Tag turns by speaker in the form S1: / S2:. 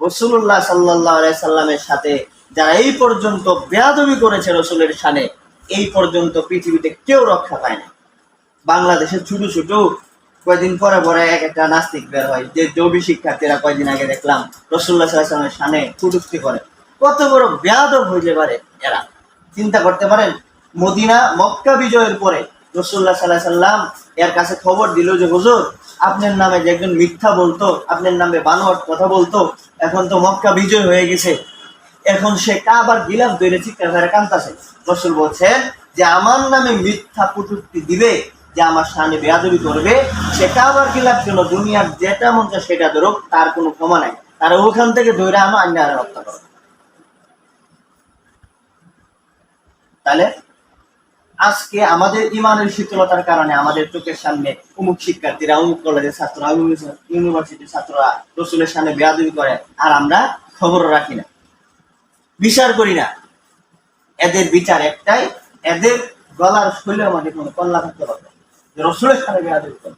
S1: রসুল্লাহ সাল্লাহ সাল্লামের সাথে যারা এই পর্যন্ত বেয়াদবি করেছে রসুলের সানে এই পর্যন্ত পৃথিবীতে কেউ রক্ষা পায় না। বাংলাদেশে ছোট ছোট কয়েকদিন পরে পরে এক একটা নাস্তিক বের হয়। যে জবি শিক্ষার্থীরা কয়দিন আগে দেখলাম রসুল্লাহ সাল্লামের সানে কুটুক্তি করে। কত বড় বেয়াদব হইতে পারে এরা? চিন্তা করতে পারেন, মদিনা মক্কা বিজয়ের পরে রসুল্লাহ সাল্লাহ সাল্লাম এর কাছে খবর দিল যে, হুজুর আপনার নামে যে একজন মিথ্যা বলতো, আপনার নামে বানোয়ার কথা বলতো, এখন তো মক্কা বিজয় হয়ে গেছে। এখন সে কাবার গিলাফ ধরে চিৎকার করে কান্তাছে রসুল বলছেন যে, আমার নামে মিথ্যা কুটুক্তি দিবে, যে আমার সামনে বেয়াদবি করবে, সে কাবার গিলাফ জন্য দুনিয়ার যেটা মন চায় সেটা ধরুক, তার কোনো ক্ষমা নাই। তারা ওখান থেকে ধরে আমার আর হত্যা করো। তাহলে আজকে আমাদের ইমানের শীতলতার কারণে আমাদের চোখের সামনে অমুক শিক্ষার্থীরা, অমুক কলেজের ছাত্ররা ইউনিভার্সিটির ছাত্ররা রসুলের সামনে বেয়াদবি করে, আর আমরা খবর রাখি না। বিচার করি না। এদের বিচার একটাই, এদের গলার শৈলের মাঝে কোনো কল্যাণ থাকতে পারবে। রসুলের সামনে বেয়াদবি করে।